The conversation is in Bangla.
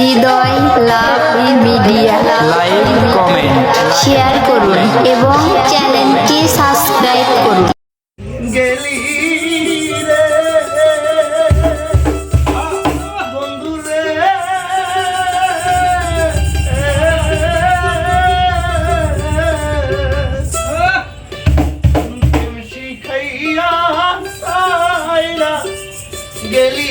Hridoy love media. Like comment share করুন এবং চ্যানেলটি সাবস্ক্রাইব করুন। গেলি রে বন্ধু রে প্রেম শিখাইয়া সাইরা গেলি